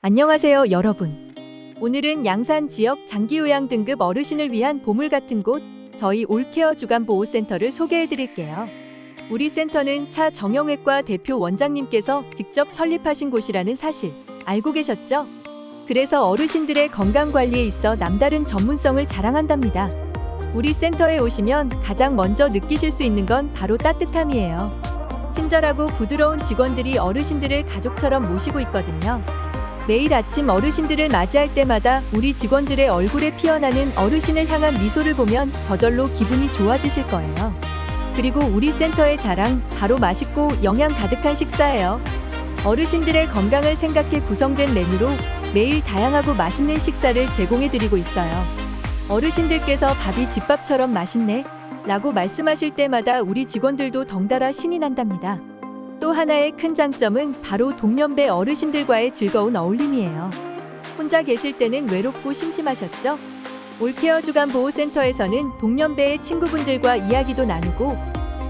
안녕하세요, 여러분. 오늘은 양산 지역 장기요양 등급 어르신을 위한 보물 같은 곳, 저희 올케어 주간보호센터를 소개해 드릴게요. 우리 센터는 차 정형외과 대표 원장님께서 직접 설립하신 곳이라는 사실 알고 계셨죠? 그래서 어르신들의 건강 관리에 있어 남다른 전문성을 자랑한답니다. 우리 센터에 오시면 가장 먼저 느끼실 수 있는 건 바로 따뜻함이에요. 친절하고 부드러운 직원들이 어르신들을 가족처럼 모시고 있거든요. 매일 아침 어르신들을 맞이할 때마다 우리 직원들의 얼굴에 피어나는 어르신을 향한 미소를 보면 저절로 기분이 좋아지실 거예요. 그리고 우리 센터의 자랑, 바로 맛있고 영양 가득한 식사예요. 어르신들의 건강을 생각해 구성된 메뉴로 매일 다양하고 맛있는 식사를 제공해 드리고 있어요. 어르신들께서 밥이 집밥처럼 맛있네. 라고 말씀하실 때마다 우리 직원들도 덩달아 신이 난답니다. 또 하나의 큰 장점은 바로 동년배 어르신들과의 즐거운 어울림이에요. 혼자 계실 때는 외롭고 심심하셨죠? 올케어 주간 보호센터에서는 동년배의 친구분들과 이야기도 나누고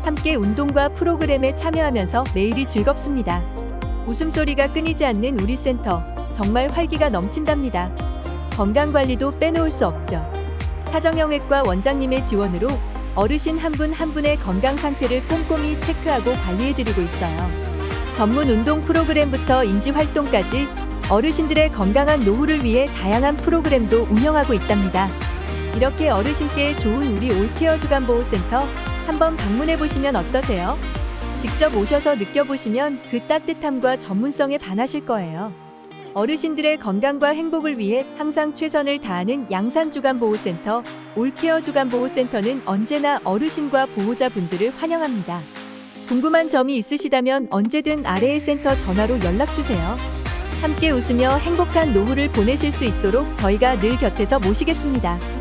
함께 운동과 프로그램에 참여하면서 매일이 즐겁습니다. 웃음소리가 끊이지 않는 우리 센터 정말 활기가 넘친답니다. 건강관리도 빼놓을 수 없죠. 차정형외과 원장님의 지원으로 어르신 한분한 분의 건강 상태를 꼼꼼히 체크하고 관리해드리고 있어요. 전문 운동 프로그램부터 인지 활동까지 어르신들의 건강한 노후를 위해 다양한 프로그램도 운영하고 있답니다. 이렇게 어르신께 좋은 우리 올케어 주간보호센터 한번 방문해 보시면 어떠세요? 직접 오셔서 느껴보시면 그 따뜻함과 전문성에 반하실 거예요. 어르신들의 건강과 행복을 위해 항상 최선을 다하는 양산주간보호센터 올케어 주간보호센터는 언제나 어르신과 보호자분들을 환영합니다. 궁금한 점이 있으시다면 언제든 아래의 센터 전화로 연락주세요. 함께 웃으며 행복한 노후를 보내실 수 있도록 저희가 늘 곁에서 모시겠습니다.